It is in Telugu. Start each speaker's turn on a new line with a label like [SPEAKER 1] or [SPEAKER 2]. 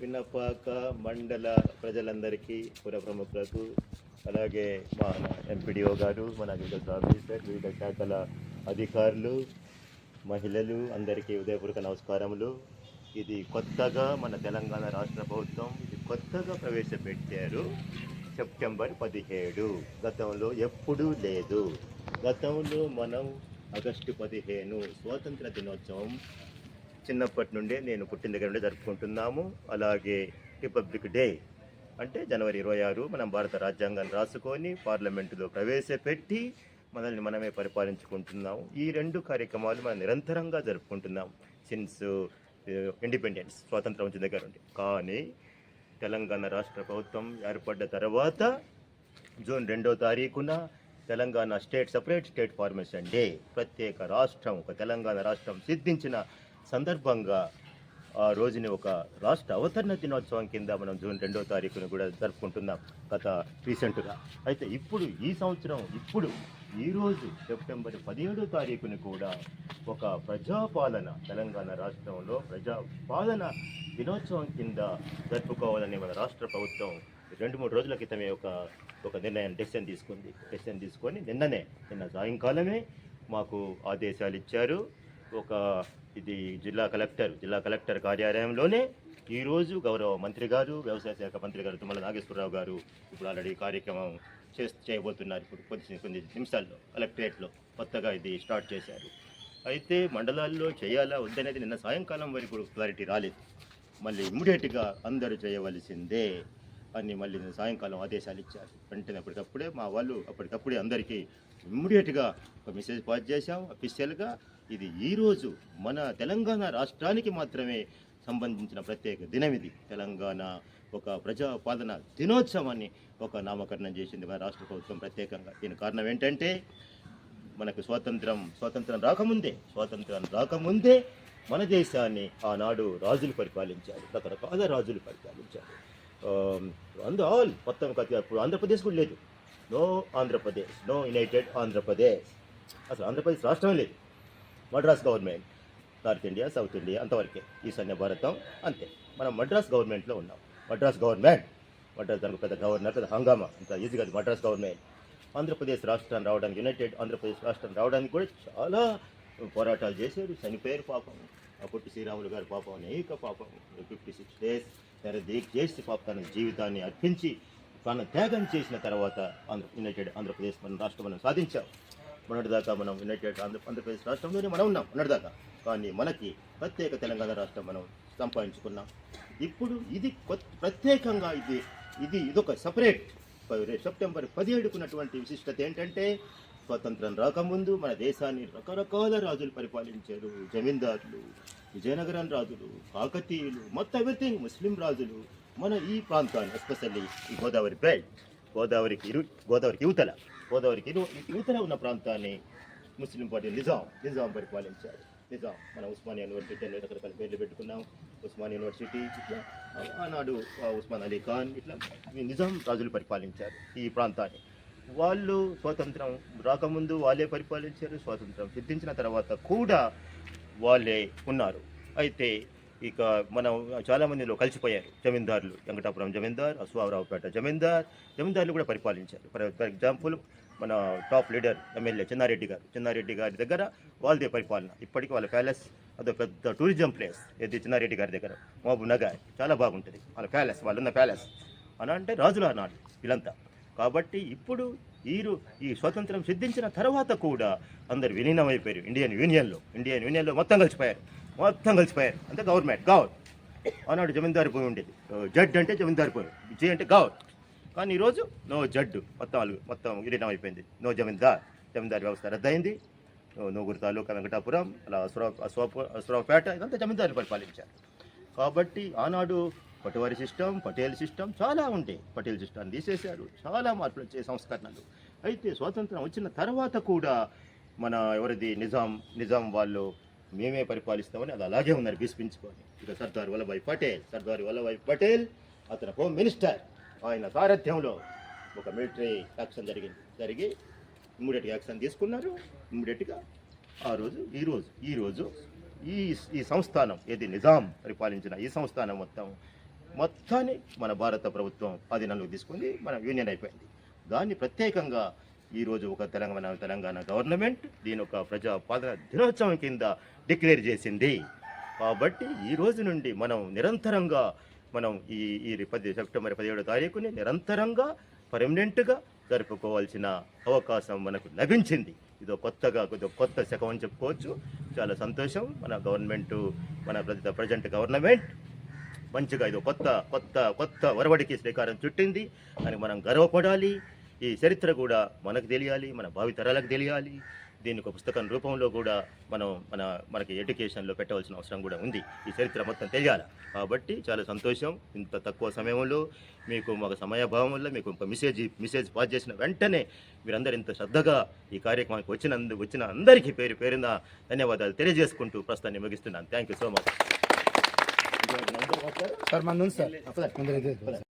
[SPEAKER 1] విన్నపాక మండల ప్రజలందరికీ పుర ప్రముఖులకు అలాగే మా ఎంపీడీఓ గారు మన అగ్రికల్చర్ ఆఫీసర్ వివిధ శాఖల అధికారులు మహిళలు అందరికీ ఉదయపూర్వక నమస్కారములు. ఇది కొత్తగా మన తెలంగాణ రాష్ట్ర ప్రభుత్వం ఇది కొత్తగా ప్రవేశపెట్టారు. సెప్టెంబర్ పదిహేడు. గతంలో ఎప్పుడూ లేదు. గతంలో మనం ఆగస్టు పదిహేను స్వాతంత్ర దినోత్సవం చిన్నప్పటి నుండే నేను పుట్టిన దగ్గర నుండి జరుపుకుంటున్నాము. అలాగే రిపబ్లిక్ డే అంటే జనవరి ఇరవై ఆరు మనం భారత రాజ్యాంగాన్ని రాసుకొని పార్లమెంటులో ప్రవేశపెట్టి మనల్ని మనమే పరిపాలించుకుంటున్నాము. ఈ రెండు కార్యక్రమాలు మనం నిరంతరంగా జరుపుకుంటున్నాం సిన్స్ ఇండిపెండెన్స్ uh, స్వాతంత్రం వచ్చిన దగ్గర నుండి. కానీ తెలంగాణ రాష్ట్ర ప్రభుత్వం ఏర్పడ్డ తర్వాత జూన్ రెండో తారీఖున Telangana state separate state formation day. ప్రత్యేక రాష్ట్రం ఒక తెలంగాణ రాష్ట్రం సిద్ధించిన సందర్భంగా ఆ రోజుని ఒక రాష్ట్ర అవతరణ దినోత్సవం కింద మనం జూన్ రెండో తారీఖున కూడా జరుపుకుంటున్నాం గత రీసెంట్గా. అయితే ఇప్పుడు ఈ సంవత్సరం ఇప్పుడు ఈరోజు సెప్టెంబర్ పదిహేడో తారీఖుని కూడా ఒక ప్రజాపాలన తెలంగాణ రాష్ట్రంలో ప్రజాపాలన దినోత్సవం కింద జరుపుకోవాలని మన రాష్ట్ర ప్రభుత్వం రెండు మూడు రోజుల క్రితమే ఒక ఒక నిర్ణయం డెసిషన్ తీసుకుంది. డెసిషన్ తీసుకొని నిన్ననే నిన్న సాయంకాలమే మాకు ఆదేశాలు ఇచ్చారు ఒక ఇది జిల్లా కలెక్టర్ జిల్లా కలెక్టర్ కార్యాలయంలోనే ఈరోజు గౌరవ మంత్రి గారు వ్యవసాయ శాఖ మంత్రి గారు తుమ్మల నాగేశ్వరరావు గారు ఇప్పుడు ఆల్రెడీ కార్యక్రమం చేస్ చేయబోతున్నారు. ఇప్పుడు కొద్ది కొన్ని నిమిషాల్లో కలెక్టరేట్లో కొత్తగా ఇది స్టార్ట్ చేశారు. అయితే మండలాల్లో చేయాలా వద్దనేది నిన్న సాయంకాలం వరకు క్లారిటీ రాలేదు. మళ్ళీ ఇమ్మీడియట్గా అందరూ చేయవలసిందే అని మళ్ళీ నేను సాయంకాలం ఆదేశాలు ఇచ్చారు. వెంటనే అప్పటికప్పుడే మా వాళ్ళు అప్పటికప్పుడే అందరికీ ఇమ్మీడియట్గా ఒక మెసేజ్ పాస్ చేశాం. అఫీషియల్గా ఇది ఈరోజు మన తెలంగాణ రాష్ట్రానికి మాత్రమే సంబంధించిన ప్రత్యేక దినం ఇది. తెలంగాణ ఒక ప్రజాపాలన దినోత్సవాన్ని ఒక నామకరణం చేసింది మన రాష్ట్ర ప్రభుత్వం ప్రత్యేకంగా. దీని కారణం ఏంటంటే మనకు స్వాతంత్రం స్వాతంత్రం రాకముందే స్వాతంత్రం రాకముందే మన దేశాన్ని ఆనాడు రాజులు పరిపాలించారు. రకరకాల రాజులు పరిపాలించారు. అందు ఆల్ మొత్తం కథ ఇప్పుడు ఆంధ్రప్రదేశ్ కూడా లేదు. No Andhra Pradesh no united Andhra Pradesh. అసలు ఆంధ్రప్రదేశ్ రాష్ట్రం లేదు. Madras government north India south India అంతవరకే. ఈశాన్య భారతం అంతే. మనం మద్రాస్ గవర్నమెంట్లో ఉన్నాం. మద్రాస్ గవర్నమెంట్ మద్రాస్ దానికి పెద్ద గవర్నర్ పెద్ద హంగామా. అంత ఈజీ కాదు. మద్రాస్ గవర్నమెంట్. ఆంధ్రప్రదేశ్ రాష్ట్రం రావడానికి యునైటెడ్ ఆంధ్రప్రదేశ్ రాష్ట్రం రావడానికి కూడా చాలా పోరాటాలు చేశారు. చనిపోయారు పాపం. అప్పటి శ్రీరాములు గారు పాపం అనేక పాపం. ఫిఫ్టీ సిక్స్ డేస్ దీక్ష చేసి పాప తన జీవితాన్ని అర్పించి తన త్యాగం చేసిన తర్వాత ఆంధ్ర యునైటెడ్ ఆంధ్రప్రదేశ్ మన రాష్ట్రం మనం సాధించాం. మొన్నటిదాకా మనం యునైటెడ్ ఆంధ్ర ఆంధ్రప్రదేశ్ రాష్ట్రంలోనే మనం ఉన్నాం మొన్నటిదాకా. కానీ మనకి ప్రత్యేక తెలంగాణ రాష్ట్రం మనం సంపాదించుకున్నాం. ఇప్పుడు ఇది కొత్త ప్రత్యేకంగా ఇది ఇది ఇదొక సపరేట్ సెప్టెంబర్ పదిహేడుకున్నటువంటి విశిష్టత ఏంటంటే స్వతంత్రం రాకముందు మన దేశాన్ని రకరకాల రాజులు పరిపాలించారు. జమీందారులు విజయనగరం రాజులు కాకతీయులు మొత్తం ఎవ్రీథింగ్ ముస్లిం రాజులు మన ఈ ప్రాంతాన్ని ఎస్పెషల్లీ ఈ గోదావరి బెల్ట్ గోదావరికి ఇరు గోదావరికి యువతల గోదావరికి యువతన ఉన్న ప్రాంతాన్ని ముస్లిం పార్టీ నిజాం నిజాం పరిపాలించారు. నిజాం. మన ఉస్మాన్ యూనివర్సిటీ అనేది రకరకాల పేర్లు పెట్టుకున్నాం. ఉస్మాన్ యూనివర్సిటీ ఇట్లా ఆనాడు ఉస్మాన్ అలీ ఖాన్ ఇట్లా నిజాం రాజులు పరిపాలించారు ఈ ప్రాంతాన్ని. వాళ్ళు స్వాతంత్రం రాకముందు వాళ్ళే పరిపాలించారు స్వాతంత్రం సిద్ధించిన తర్వాత కూడా వాళ్ళే ఉన్నారు. అయితే ఇక మనం చాలా మందిలో కలిసిపోయారు. జమీందారులు వెంకటాపురం జమీందార్ అశ్వారావుపేట జమీందార్. జమీందారులు కూడా పరిపాలించారు. ఫర్ ఫర్ ఎగ్జాంపుల్ మన టాప్ లీడర్ ఎమ్మెల్యే చిన్నారెడ్డి గారు. చిన్నారెడ్డి గారి దగ్గర వాళ్ళదే పరిపాలన. ఇప్పటికీ వాళ్ళ ప్యాలెస్ అదో పెద్ద టూరిజం ప్లేస్. ఏది చిన్నారెడ్డి గారి దగ్గర? మహబూబ్ నగర్. చాలా బాగుంటుంది. వాళ్ళ ప్యాలెస్ వాళ్ళున్న ప్యాలెస్. అని అంటే రాజుల నాడు వీళ్ళంతా. కాబట్టి ఇప్పుడు వీరు ఈ స్వతంత్రం సిద్ధించిన తర్వాత కూడా అందరు విలీనం అయిపోయారు ఇండియన్ యూనియన్లో. ఇండియన్ యూనియన్లో మొత్తం కలిసిపోయారు. మొత్తం కలిసిపోయారు. అంటే గవర్నమెంట్ గౌర్ ఆనాడు జమీందారు పోయి ఉండేది. జడ్ అంటే జమీందారు పోయి. జే అంటే గౌర్ కానీ ఈరోజు నో జడ్డు మొత్తం వాళ్ళు మొత్తం విలీనం అయిపోయింది. నో జమీందార్. జమీందారు వ్యవస్థ రద్దయింది. నోగురు నూగురు తాలూకా వెంకటాపురం అలా అశ్వరావు అశ్వాపు ఇదంతా జమీందారులు పరిపాలించారు. కాబట్టి ఆనాడు పటివారి సిస్టమ్ పటేల్ సిస్టమ్ చాలా ఉంటాయి పటేల్ సిస్టమ్ తీసేశారు. చాలా మార్పులు వచ్చే సంస్కరణలు. అయితే స్వాతంత్రం వచ్చిన తర్వాత కూడా మన ఎవరిది నిజాం నిజాం వాళ్ళు మేమే పరిపాలిస్తామని అది అలాగే ఉన్నారు విసిపించుకొని ఇక సర్దార్ వల్లభాయ్ పటేల్ సర్దార్ వల్లభాయ్ పటేల్ అతను హోమ్ మినిస్టర్ ఆయన సారథ్యంలో ఒక మిలిటరీ యాక్షన్ జరిగింది జరిగి ఇమ్మీడియట్గా యాక్షన్ తీసుకున్నారు. ఇమ్మీడియట్గా ఆ రోజు ఈ రోజు ఈ రోజు ఈ ఈ సంస్థానం ఏది నిజాం పరిపాలించిన ఈ సంస్థానం మొత్తం మొత్తాన్ని మన భారత ప్రభుత్వం అధీనంలోకి తీసుకుంది మన యూనియన్ అయిపోయింది. దాన్ని ప్రత్యేకంగా ఈరోజు ఒక తెలంగాణ తెలంగాణ గవర్నమెంట్ దీని ఒక ప్రజాపాలన దినోత్సవం కింద డిక్లేర్ చేసింది. కాబట్టి ఈ రోజు నుండి మనం నిరంతరంగా మనం ఈ ఈ పది సెప్టెంబర్ పదిహేడో తారీఖుని నిరంతరంగా పర్మనెంట్గా జరుపుకోవాల్సిన అవకాశం మనకు లభించింది. ఇదో కొత్తగా కొద్దిగా కొత్త శకం అని చెప్పుకోవచ్చు. చాలా సంతోషం. మన గవర్నమెంట్ మన ప్రజెంట్ గవర్నమెంట్ మంచిగా ఇది కొత్త కొత్త కొత్త ఒరవడికి శ్రీకారం చుట్టింది. అని మనం గర్వపడాలి. ఈ చరిత్ర కూడా మనకు తెలియాలి మన భావితరాలకు తెలియాలి. దీనికి ఒక పుస్తకం రూపంలో కూడా మనం మన మనకి ఎడ్యుకేషన్లో పెట్టవలసిన అవసరం కూడా ఉంది. ఈ చరిత్ర మొత్తం తెలియాలి. కాబట్టి చాలా సంతోషం ఇంత తక్కువ సమయంలో మీకు మాకు సమయభావం వల్ల మీకు ఒక మెసేజ్ మెసేజ్ పాస్ చేసిన వెంటనే మీరందరూ ఇంత శ్రద్ధగా ఈ కార్యక్రమానికి వచ్చినందు వచ్చిన అందరికీ పేరు పేరున ధన్యవాదాలు తెలియజేసుకుంటూ ప్రస్తుతాన్ని ముగిస్తున్నాను. Thank you so much
[SPEAKER 2] sir